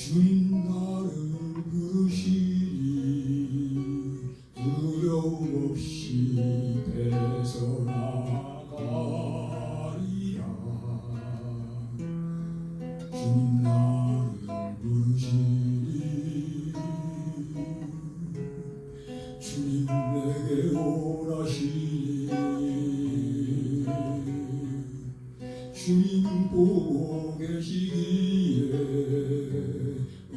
주님 나를 부르시니 두려움 없이 배서나가리라. 주님 나를 부르시니 주님 내게 오라시니 주님 보고 계시기에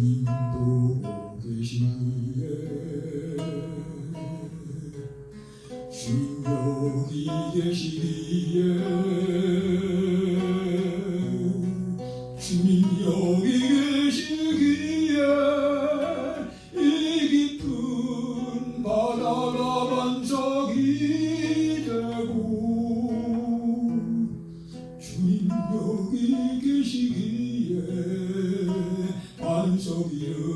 주님 보고 계시기에 주님 여기 계시기에 주님 여기 계시기에 이 깊은 바다가 반석이 반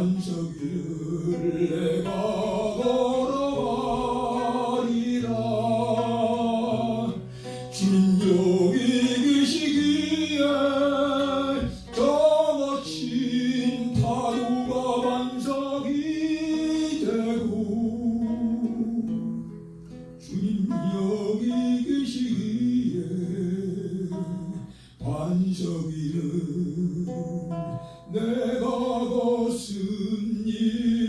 반석 위 길은 내가 거슬니